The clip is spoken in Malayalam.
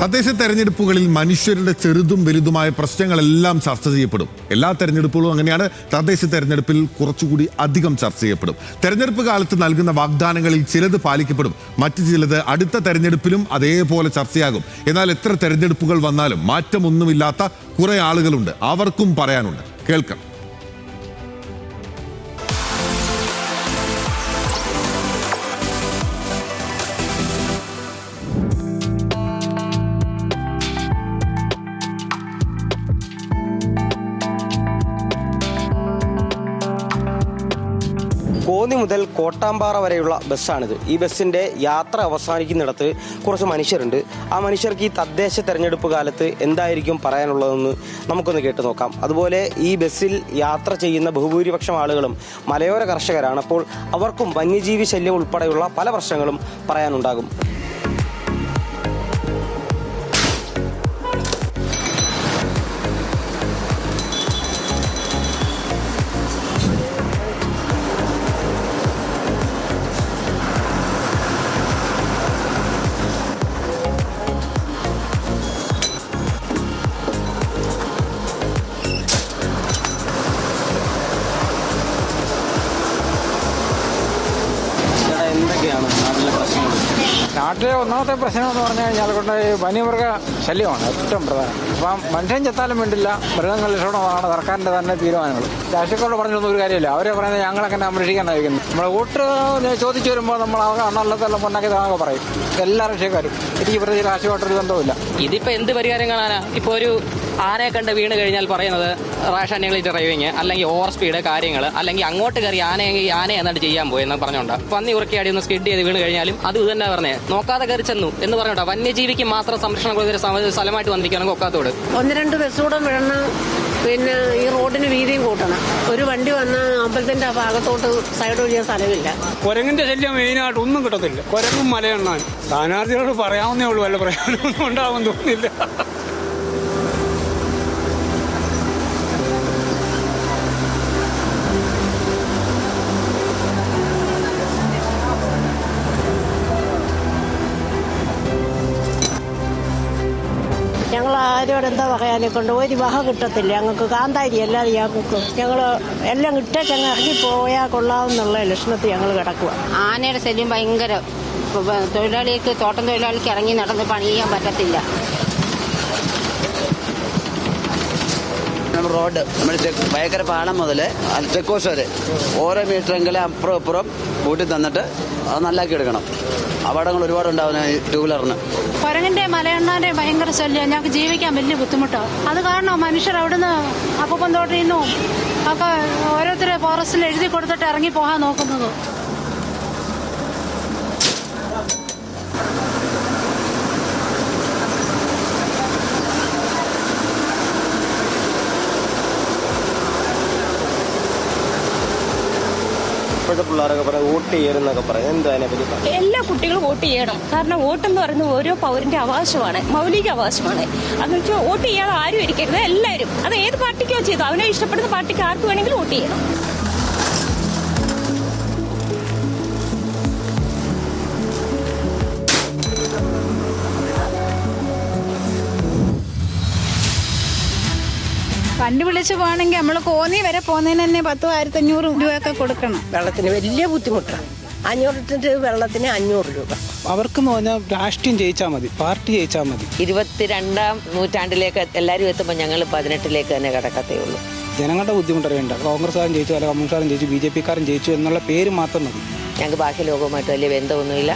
തദ്ദേശ തെരഞ്ഞെടുപ്പുകളിൽ മനുഷ്യരുടെ ചെറുതും വലുതുമായ പ്രശ്നങ്ങളെല്ലാം ചർച്ച ചെയ്യപ്പെടും. എല്ലാ തെരഞ്ഞെടുപ്പുകളും അങ്ങനെയാണ്. തദ്ദേശ തെരഞ്ഞെടുപ്പിൽ കുറച്ചുകൂടി അധികം ചർച്ച ചെയ്യപ്പെടും. തെരഞ്ഞെടുപ്പ് കാലത്ത് നൽകുന്ന വാഗ്ദാനങ്ങളിൽ ചിലത് പാലിക്കപ്പെടും. മറ്റു ചിലത് അടുത്ത തെരഞ്ഞെടുപ്പിലും അതേപോലെ ചർച്ചയാകും. എന്നാൽ എത്ര തെരഞ്ഞെടുപ്പുകൾ വന്നാലും മാറ്റമൊന്നുമില്ലാത്ത കുറേ ആളുകളുണ്ട്. അവർക്കും പറയാനുണ്ട്. കേൾക്കാം. കോന്നി മുതൽ കോട്ടാമ്പാറ വരെയുള്ള ബസ്സാണിത്. ഈ ബസ്സിന്റെ യാത്ര അവസാനിക്കുന്നിടത്ത് കുറച്ച് മനുഷ്യരുണ്ട്. ആ മനുഷ്യർക്ക് ഈ തദ്ദേശ തെരഞ്ഞെടുപ്പ് കാലത്ത് എന്തായിരിക്കും പറയാനുള്ളതെന്ന് നമുക്കൊന്ന് കേട്ടു നോക്കാം. അതുപോലെ ഈ ബസ്സിൽ യാത്ര ചെയ്യുന്ന ബഹുഭൂരിപക്ഷം ആളുകളും മലയോര കർഷകരാണ്. അപ്പോൾ അവർക്കും വന്യജീവി ശല്യം ഉൾപ്പെടെയുള്ള പല പ്രശ്നങ്ങളും പറയാനുണ്ടാകും. നാട്ടിലെ ഒന്നാമത്തെ പ്രശ്നം എന്ന് പറഞ്ഞു കഴിഞ്ഞാൽ കൊണ്ട് വന്യമൃഗ ശല്യമാണ് ഏറ്റവും പ്രധാനം. അപ്പം മനുഷ്യൻ ചെത്താലും വേണ്ടില്ല മൃഗങ്ങൾ രക്ഷപ്പെടണമെന്നാണ് സർക്കാരിന്റെ തന്നെ തീരുമാനങ്ങൾ. രാഷ്ട്രീയക്കാരോട് പറഞ്ഞൊന്നും ഒരു കാര്യമില്ല. അവരെ പറയുന്നത് ഞങ്ങളൊക്കെ സംരക്ഷിക്കാനായിരിക്കുന്നു നമ്മൾ വോട്ട് ചോദിച്ചു വരുമ്പോൾ നമ്മൾ അണ്ണല്ലത്തെല്ലാം താങ്ങൊക്കെ പറയും. എല്ലാ രാഷ്ട്രീയക്കാരും. എനിക്ക് പ്രത്യേകിച്ച് രാഷ്ട്രീയമായിട്ടൊരു ബന്ധവുമില്ല. ഇതിപ്പോ എന്ത് പരിഹാരം കാണാനാ? ഇപ്പൊ ഒരു ആനയെ കണ്ട് വീണ് കഴിഞ്ഞാൽ പറയുന്നത് റാഷ് ഡ്രൈവിങ് അല്ലെങ്കിൽ ഓവർ സ്പീഡ് കാര്യങ്ങൾ അല്ലെങ്കിൽ അങ്ങോട്ട് കയറി ആനയെങ്കിൽ ആന എന്നിട്ട് ചെയ്യാൻ പോയി എന്ന് പറഞ്ഞോണ്ടാ. പന്നി ഉറക്കിയാടി ഒന്ന് സ്കിഡ് ചെയ്ത് വീണ് കഴിഞ്ഞാലും അത് ഇത് തന്നെ പറഞ്ഞേ. നോക്കാതെ കയറി ചെന്നു എന്ന് പറഞ്ഞോട്ടെ വന്യജീവിക്ക് മാത്രം സംരക്ഷണം കൊടുത്തൊരു സ്ഥലമായിട്ട് വന്നിരിക്കുകയാണ് കൊക്കാത്തോട് ഒന്ന് രണ്ട് ബസ് കൂടെ വിടണം പിന്നെ ഈ റോഡിന് വീതിയും കൂട്ടണം. ഒരു വണ്ടി വന്ന് അമ്പലത്തിന്റെ ആ ഭാഗത്തോട്ട് സൈഡ് ഒഴിയാൻ സ്ഥലമില്ല. കുരങ്ങിന്റെ ശല്യം മെയിനായിട്ട് ഒന്നും കിട്ടത്തില്ല. കുരങ്ങും മലയെണ്ണാൻ. സ്ഥാനാർത്ഥികളോട് പറയാവുന്നേ ഉള്ളൂ വല്ല പ്രയോജനമൊന്നും ഉണ്ടാവും തോന്നുന്നില്ല. ഞങ്ങൾ ആരോട് എന്താ പറയാനെ കൊണ്ട് ഒരു വക കിട്ടത്തില്ല. ഞങ്ങൾക്ക് കാന്താരി അല്ലാതെ ഞങ്ങൾക്ക് ഞങ്ങൾ എല്ലാം കിട്ടേച്ചങ്ങ് ഇറങ്ങി പോയാൽ കൊള്ളാമെന്നുള്ള ലക്ഷണത്തിൽ ഞങ്ങൾ കിടക്കുക ആനയുടെ ശല്യം ഭയങ്കര. തൊഴിലാളികൾക്ക് തോട്ടം തൊഴിലാളിക്ക് ഇറങ്ങി നടന്ന് പണിയാൻ പറ്റത്തില്ല. റോഡ് നമ്മൾ ഭയങ്കര പാളം മുതൽ ചെക്ക് പോസ്റ്റ് വരെ. ഓരോ മീറ്ററെങ്കിലും അപ്പുറം അപ്പുറം കൂട്ടി തന്നിട്ട് അത് നല്ലാക്കി എടുക്കണം. അപകടങ്ങൾ ഒരുപാട് ഉണ്ടാവുന്ന ടൂ വീലറിന് കുരങ്ങിന്റെ മലയണ്ണാന്റെ ഭയങ്കര ശല്യം. ഞങ്ങൾക്ക് ജീവിക്കാൻ വലിയ ബുദ്ധിമുട്ടാണ് അത് കാരണം മനുഷ്യർ അവിടുന്ന് അപ്പം തോട്ടിൽ നിന്നും ഒക്കെ ഓരോരുത്തരെ ഫോറസ്റ്റിൽ എഴുതി കൊടുത്തിട്ട് ഇറങ്ങി പോകാൻ നോക്കുന്നത്. ഇപ്പോഴത്തെ പിള്ളേരൊക്കെ പറയാം വോട്ട് ചെയ്യരുന്നൊക്കെ പറയാം. എന്താ അതിനെ പറ്റി പറയാം എല്ലാ കുട്ടികളും വോട്ട് ചെയ്യണം. കാരണം വോട്ട് എന്ന് പറയുന്നത് ഓരോ പൗരന്റെ അവകാശമാണ് മൗലിക അവകാശമാണ്. അതെന്ന് വെച്ചാൽ വോട്ട് ചെയ്യാതെ ആരും ഇരിക്കരുത് എല്ലാവരും. അത് ഏത് പാർട്ടിക്കോ ചെയ്തു അവനെ ഇഷ്ടപ്പെടുന്ന പാർട്ടിക്ക് ആർക്ക് വേണമെങ്കിലും വോട്ട് ചെയ്യണം. വണ്ടി വിളിച്ച് പോകണമെങ്കിൽ നമ്മൾ കോന്നി വരെ പോകുന്നതിന് തന്നെ പത്തും ആയിരത്തി അഞ്ഞൂറ് രൂപയൊക്കെ കൊടുക്കണം. വെള്ളത്തിന് വലിയ ബുദ്ധിമുട്ടാണ്. അഞ്ഞൂറ് വെള്ളത്തിന് അഞ്ഞൂറ് രൂപ. അവർക്കെന്ന് പറഞ്ഞാൽ രാഷ്ട്രീയം ജയിച്ചാൽ മതി പാർട്ടി ജയിച്ചാൽ മതി. ഇരുപത്തിരണ്ടാം നൂറ്റാണ്ടിലേക്ക് എല്ലാവരും എത്തുമ്പോൾ ഞങ്ങൾ പതിനെട്ടിലേക്ക് തന്നെ കിടക്കത്തേ ഉള്ളൂ. ജനങ്ങളുടെ ബുദ്ധിമുട്ടറിയണ്ട കോൺഗ്രസ്സുകാരൻ ജയിച്ചു അല്ല കമ്മ്യൂണിസ്റ്റുകാരൻ ജയിച്ചു ബി ജെ പിക്കാരൻ ജയിച്ചു എന്നുള്ള പേര് മാത്രം മതി. ഞങ്ങൾക്ക് ബാക്കി ലോകവുമായിട്ട് വലിയ ബന്ധമൊന്നുമില്ല.